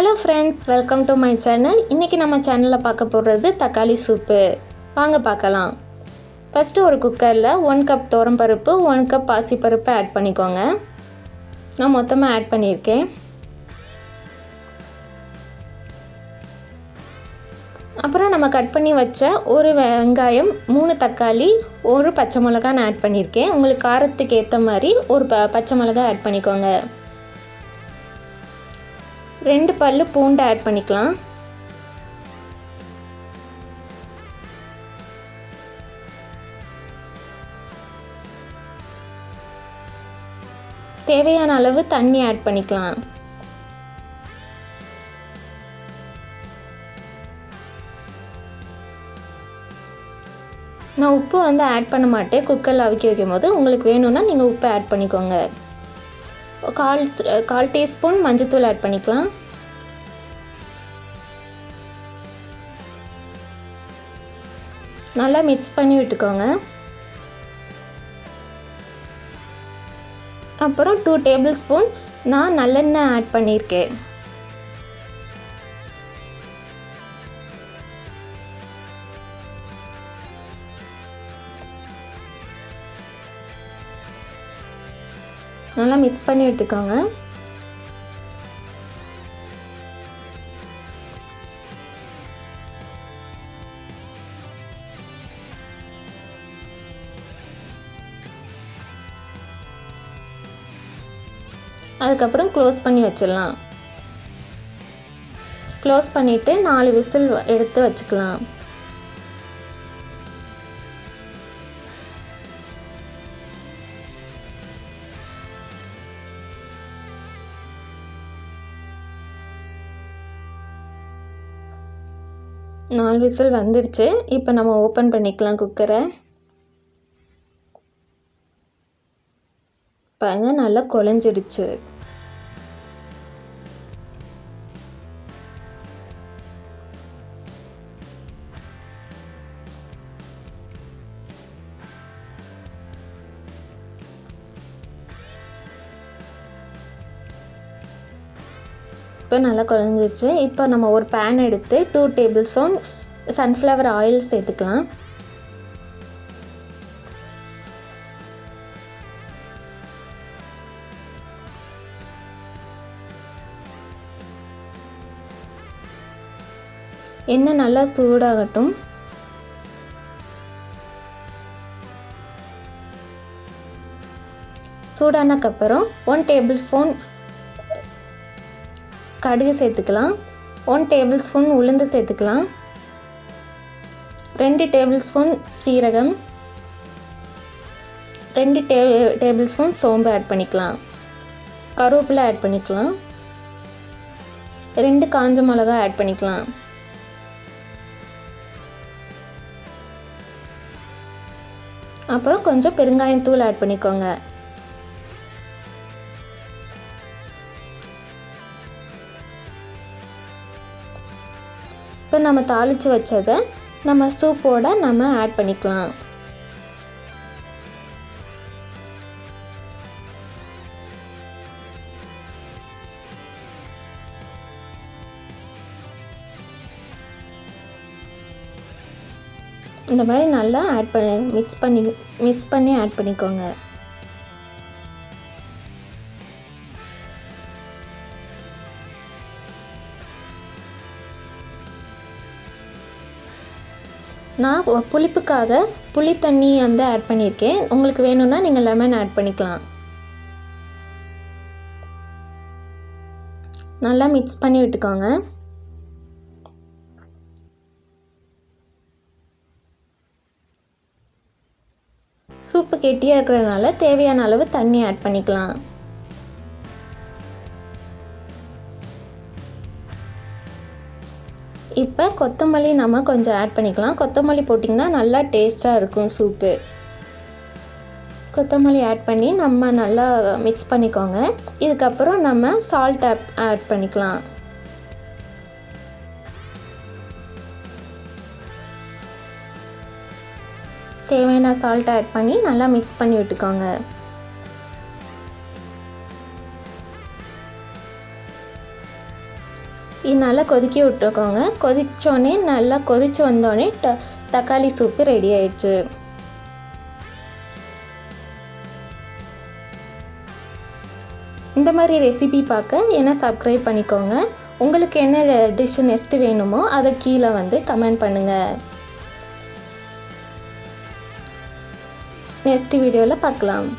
Hello friends welcome to my channel இன்றைக்கி நம்ம சேனலில் பார்க்க போடுறது தக்காளி சூப்பு வாங்க பார்க்கலாம். ஃபஸ்ட்டு ஒரு குக்கரில் ஒன் கப் பருப்பு ஒன் கப் பாசிப்பருப்பு ஆட் பண்ணிக்கோங்க. நான் மொத்தமாக ஆட் பண்ணியிருக்கேன். அப்புறம் நம்ம கட் பண்ணி வச்ச ஒரு வெங்காயம் மூணு தக்காளி ஒரு பச்சை மிளகா நான் ஆட் பண்ணியிருக்கேன். உங்களுக்கு காரத்துக்கு ஏற்ற மாதிரி ஒரு ப பச்சை மிளகா ஆட் பண்ணிக்கோங்க. ரெண்டு பல்லு பூண்டு ஆட் பண்ணிக்கலாம். தேவையான அளவு தண்ணி ஆட் பண்ணிக்கலாம். நான் உப்பு வந்து ஆட் பண்ண மாட்டேன். குக்கரில் அவிக்க வைக்கும் போது உங்களுக்கு வேணும்னா நீங்கள் உப்பு ஆட் பண்ணிக்கோங்க. கால் கால் டீஸ்பூன் மஞ்சத்தூள் ஆட் பண்ணிக்கலாம். நல்லா மிக்ஸ் பண்ணி விட்டுக்கோங்க. அப்புறம் டூ டேபிள் ஸ்பூன் நான் நல்லெண்ணெய் ஆட் பண்ணியிருக்கேன். நல்லா மிக்ஸ் பண்ணி விட்டுக்கோங்க அதுக்கப்புறம் க்ளோஸ் பண்ணி வச்சிடலாம். க்ளோஸ் பண்ணிவிட்டு நாலு விசில் எடுத்து வச்சுக்கலாம். நாலு விசில் வந்துடுச்சு இப்போ நம்ம ஓப்பன் பண்ணிக்கலாம் குக்கரை. பாருங்க நல்லா குழஞ்சிடுச்சு. இப்போ நல்லா குழஞ்சிருச்சு. இப்போ நம்ம ஒரு பேன் எடுத்து two tablespoon sunflower oil சேர்த்துக்கலாம். எண்ணெய் நல்லா சூடாகட்டும். சூடானக்கப்புறம் ஒன் டேபிள் ஸ்பூன் கடுகு சேர்த்துக்கலாம். ஒன் டேபிள் ஸ்பூன் உளுந்து சேர்த்துக்கலாம். ரெண்டு டேபிள் ஸ்பூன் சீரகம். ரெண்டு டே டேபிள் ஸ்பூன் சோம்பு ஆட் பண்ணிக்கலாம். கருவேப்பிலை ஆட் பண்ணிக்கலாம். ரெண்டு காஞ்ச மிளகா ஆட் பண்ணிக்கலாம். அப்புறம் கொஞ்சம் பெருங்காயத்தூள் ஆட் பண்ணிக்கோங்க. இப்போ நம்ம தாளித்து வச்சதை நம்ம சூப்போட நம்ம ஆட் பண்ணிக்கலாம். இந்த மாதிரி நல்லா ஆட் பண்ணி மிக்ஸ் பண்ணி மிக்ஸ் பண்ணி ஆட் பண்ணிக்கோங்க. நான் புளிப்புக்காக புளி தண்ணி வந்து ஆட் பண்ணியிருக்கேன். உங்களுக்கு வேணும்னா நீங்கள் லெமன் ஆட் பண்ணிக்கலாம். நல்லா மிக்ஸ் பண்ணி விட்டுக்கோங்க. சூப்பு கெட்டியாக இருக்கிறதுனால தேவையான அளவு தண்ணி ஆட் பண்ணிக்கலாம். இப்போ கொத்தமல்லி நம்ம கொஞ்சம் ஆட் பண்ணிக்கலாம். கொத்தமல்லி போட்டிங்கன்னா நல்லா டேஸ்ட்டாக இருக்கும் சூப்பு கொத்தமல்லி ஆட் பண்ணி நம்ம நல்லா மிக்ஸ் பண்ணிக்கோங்க. இதுக்கப்புறம் நம்ம சால்ட் ஆப் ஆட் பண்ணிக்கலாம். தேவையான சால்ட் ஆட் பண்ணி நல்லா மிக்ஸ் பண்ணி விட்டுக்கோங்க. இது நல்லா கொதிக்க விட்டுருக்கோங்க கொதித்தோடனே நல்லா கொதித்து வந்தோடனே ட தக்காளி சூப்பு ரெடி ஆயிடுச்சு. இந்த மாதிரி ரெசிபி பார்க்க என்ன சப்ஸ்கிரைப் பண்ணிக்கோங்க. உங்களுக்கு என்ன டிஷ் நெக்ஸ்ட்டு வேணுமோ அதை கீழே வந்து கமெண்ட் பண்ணுங்கள் நெக்ஸ்ட் வீடியோவில் பார்க்கலாம்.